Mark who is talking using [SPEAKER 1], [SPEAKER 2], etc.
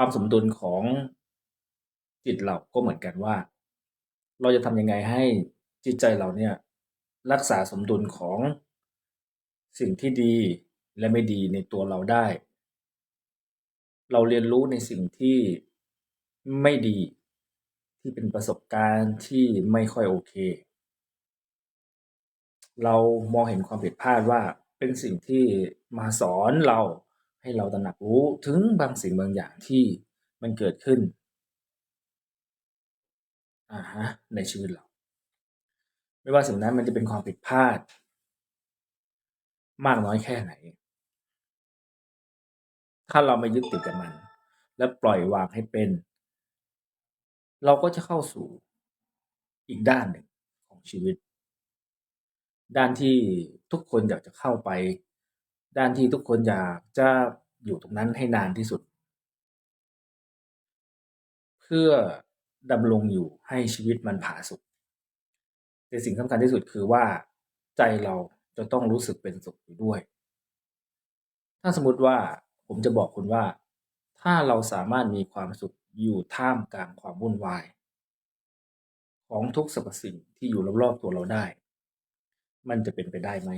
[SPEAKER 1] ความสมดุลของจิตเราก็เหมือนกันว่า เราจะทำยังไงให้จิตใจเราเนี่ยรักษาสมดุลของสิ่งที่ดีและไม่ดีในตัวเราได้ เราเรียนรู้ในสิ่งที่ไม่ดี ที่เป็นประสบการณ์ที่ไม่ค่อยโอเค เรามองเห็นความผิดพลาดว่าเป็นสิ่งที่มาสอนเรา ให้เราตระหนักรู้ถึงบางสิ่งบางอย่างที่มันเกิดขึ้นอะฮะในชีวิตเรา ไม่ว่าสิ่งนั้นมันจะเป็นความผิดพลาด มากน้อยแค่ไหน ถ้าเราไม่ยึดติดกับมัน และปล่อยวางให้เป็น เราก็จะเข้าสู่อีกด้านหนึ่งของชีวิต ด้านที่ทุกคนอยากจะเข้าไป ด้านที่ทุกคนอยากจะอยู่ตรงนั้นให้นานที่สุด เพื่อดำรงอยู่ให้ชีวิตมันผาสุกแต่สิ่งสำคัญที่สุดคือว่าใจเราจะต้องรู้สึกเป็นสุขอยู่ด้วย ถ้าสมมติว่าผมจะบอกคุณว่า ถ้าเราสามารถมีความสุขอยู่ท่ามกลางความวุ่นวาย ของทุกสรรพสิ่งที่อยู่รอบๆตัวเราได้ มันจะเป็นไปได้ไหม